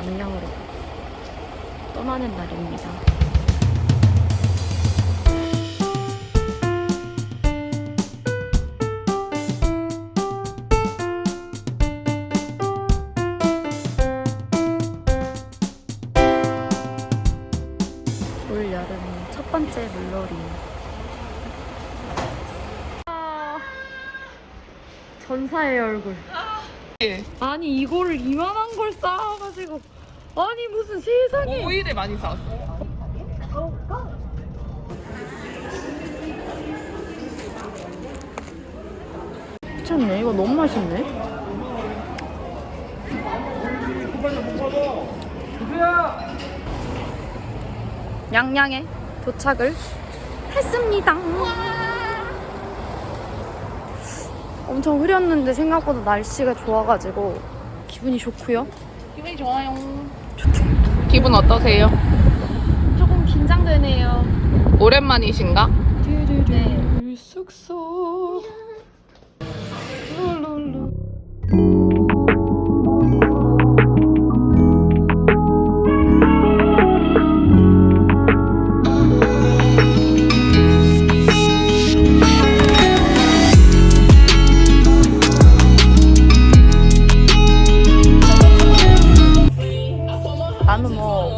양양으로 떠나는 날입니다. 올 여름 첫 번째 물놀이. 아, 전사의 얼굴. 아니 이거를 이만한 걸 쌓아가지고. 아니 무슨 세상에. 오일에 많이 쌓았어. 미쳤네. 이거 너무 맛있네. 양양에 도착을 했습니다 엄청 흐렸는데 생각보다 날씨가 좋아가지고 기분이 좋고요 기분이 좋아요. 기분 어떠세요? 조금 긴장되네요 오랜만이신가? 네. 쑥쑥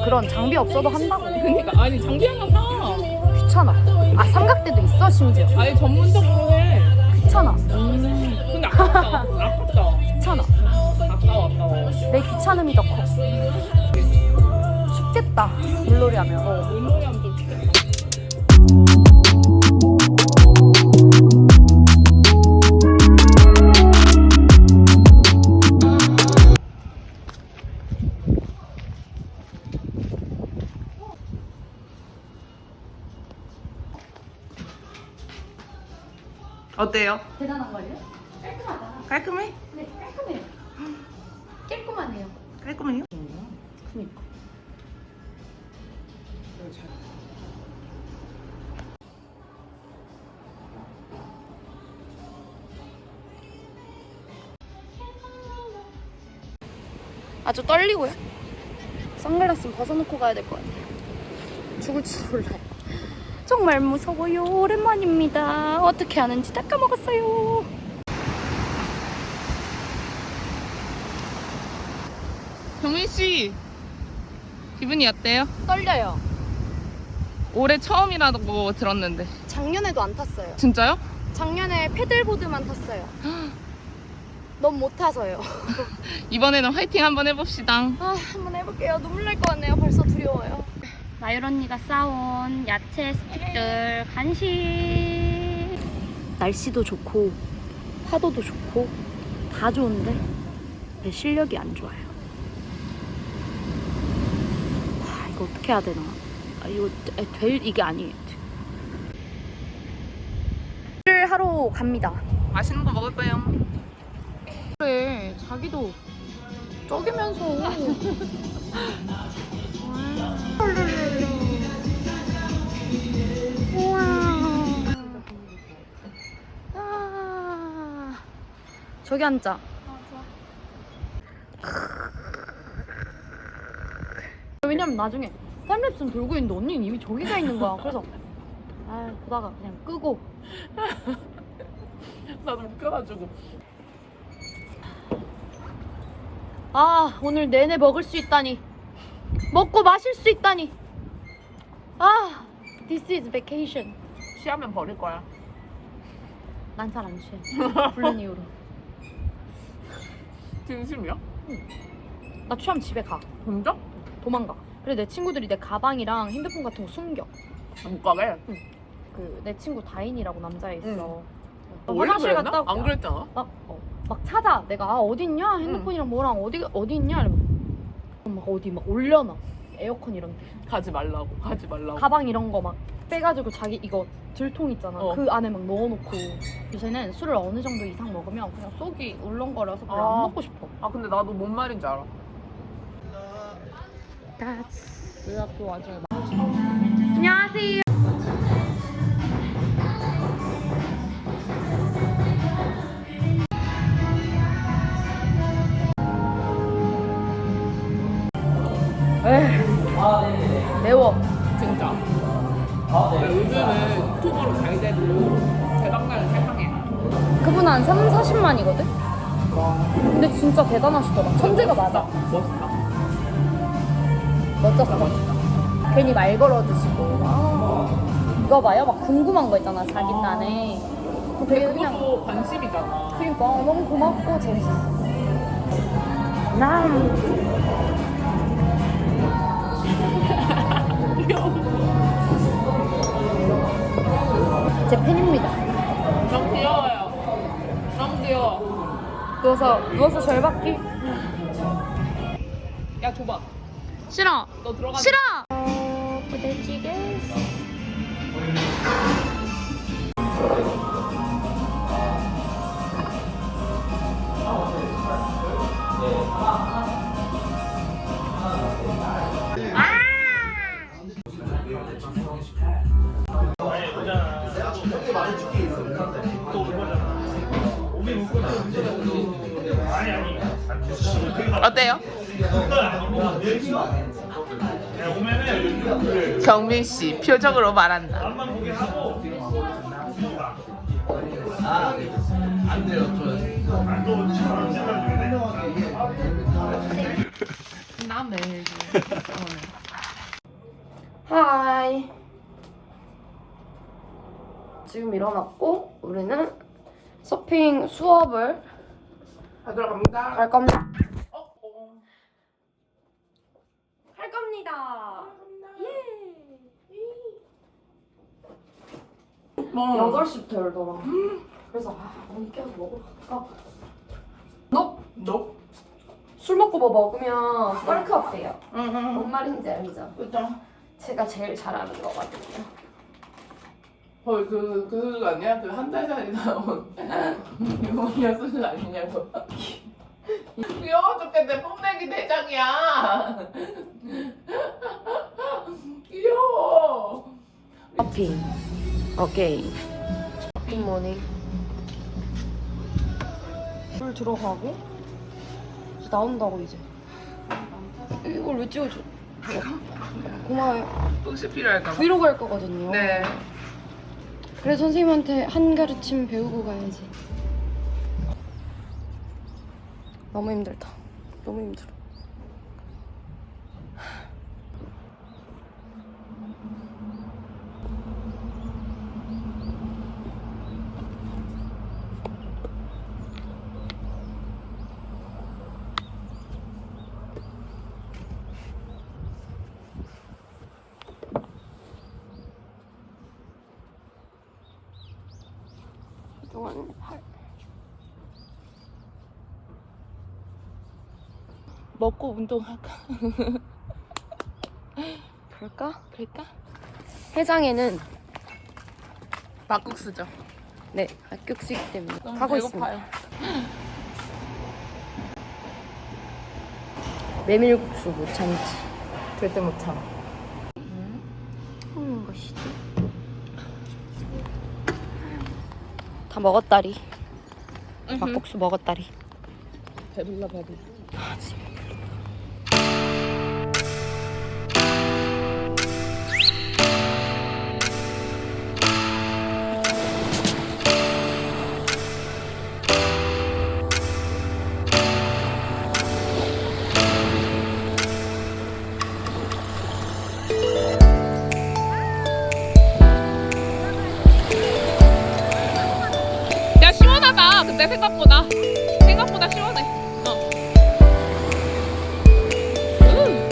그런 장비 없어도 한다고 그러니까 아니 장비 하나 사. 귀찮아 아 삼각대도 있어 심지어 아니 전문적으로 해. 귀찮아 근데 아깝다. 아깝다. 귀찮아 아까워 아까워. 내 귀찮음이 더 커. 춥겠다. 물놀이 하면. 어 물놀이 하면 어때요? 대단한 걸요? 깔끔하다. 깔끔해? 네, 깔끔해요. 깔끔하네요. 깔끔해요? 그니까. 아주 떨리고요. 선글라스 벗어놓고 가야 될 것 같아요. 죽을지 몰라요. 정말 무서워요. 오랜만입니다. 어떻게 하는지 다 까먹었어요. 경민 씨 기분이 어때요? 떨려요. 올해 처음이라고 들었는데 작년에도 안 탔어요. 진짜요? 작년에 패들보드만 탔어요. 너무 못 타서요. 이번에는 화이팅 한번 해봅시다. 아, 한번 해볼게요. 눈물 날 것 같네요. 벌써 두려워요. 나율 언니가 싸온 야채 스틱들 간식. 날씨도 좋고 파도도 좋고 다 좋은데 내 실력이 안 좋아요. 와, 이거 어떻게 해야 되나? 아, 이거 되- 될 이게 아니에요. 를 하러 갑니다. 맛있는 거 먹을 거예요. 그래 자기도 쪼개면서 저기 앉자 왜냐면 나중에 타임랩스는 돌고 있는데 언니는 이미 저기 가 있는 거야. 그래서 아 보다가 그냥 끄고. 나도 웃겨가지고. 아 오늘 내내 먹을 수 있다니. 먹고 마실 수 있다니. 아 this is vacation. 취하면 버릴 거야. 난 잘 안 취해. 불른 이후로 진심이야? 나 취하면 집에 가 진짜? 도망가 그래 내 친구들이 내 가방이랑 핸드폰 같은 거 숨겨 못 가게. 그 내 친구 다인이라고 남자애 있어 응. 나 원래 화장실 그랬나? 갔다 올게. 안 그랬잖아. 막, 어, 막 찾아 내가 아, 어디 있냐 핸드폰이랑 뭐랑 어디 어디 있냐 이러면 막 어디 막 올려놔 에어컨 이런 데 가지 말라고. 가지 말라고. 가방 이런 거 막 빼가지고 자기 이거 들통 있잖아. 어. 그 안에 막 넣어놓고 요새는 술을 어느 정도 이상 먹으면 그냥 속이 울렁거려서 별로 아. 안 먹고 싶어. 아 근데 나도 뭔 말인지 알아. 그러니까 요즘은 유튜버로 잘 돼도 대박나는 세상에. 그분 한 3, 40만이거든? 근데 진짜 대단하시더라. 천재가 맞아. 멋있다. 멋졌어. 괜히 말 걸어주시고. 아, 이거 봐요. 막 궁금한 거 있잖아. 자기 딴에. 아. 근데 그것도 관심이잖아. 그니까 너무 고맙고 재밌었어. 난. 귀여워. 제 팬입니다. 너무 귀여워요. 너무 귀여워. 누워서 누워서 절 받기. 야, 줘봐. 싫어. 너 들어가. 싫어. 어, 부대찌개. 어때요? 경민 씨 표정으로 말한다. 나 매일 하이. 지금 일어났고 우리는 서핑 수업을 다 들어갑니다. 갈 겁니다. 어, 어. 할 겁니다. 뭐 8시부터 열더라. 그래서 아, 깨서 먹으러 갈까? 너 너? 술 먹고 뭐 먹으면 뻘크업 돼요. 응, 뭔 말인지 알죠? 그죠. 제가 제일 잘 아는 거거든요. 헐, 그, 그 아니야? 그 한 달 전에 나온 유머니아 수술 아니냐고. 귀여워 죽겠네. 뽐내기 대장이야. 귀여워. 서핑. 오케이. 굿모닝. 술 들어가고 이제 나온다고 이제. 이걸 왜 찍어줘? 고마워요. 혹시 필요할까 봐. 브이로그 할 거거든요. 네. 그래 선생님한테 한 가르침 배우고 가야지. 너무 힘들다. 너무 힘들어. 동안 팔. 먹고 운동할까? 그럴까? 그럴까? 해장에는 막국수죠. 네 합격수이기 때문에 너무 가고 배고파요. 있습니다. 메밀국수 못 참지. 절대 못 참아. 먹는 것이지. 다 먹었다리. 막국수 먹었다리. 배불러 배불러. 야 근데 생각보다 생각보다 시원해. 어. 음.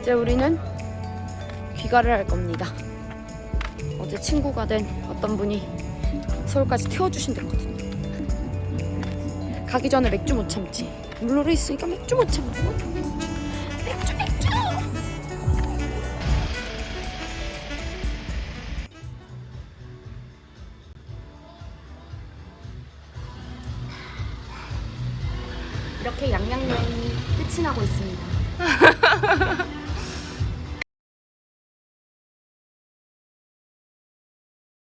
이제 우리는 귀가를 할 겁니다. 어제 친구가 된 어떤 분이 서울까지 태워주신댔거든요. 가기 전에 맥주 못 참지. 물놀이 있으니까 맥주 못 참고. 이렇게 양양 여행이 끝이 나고 있습니다.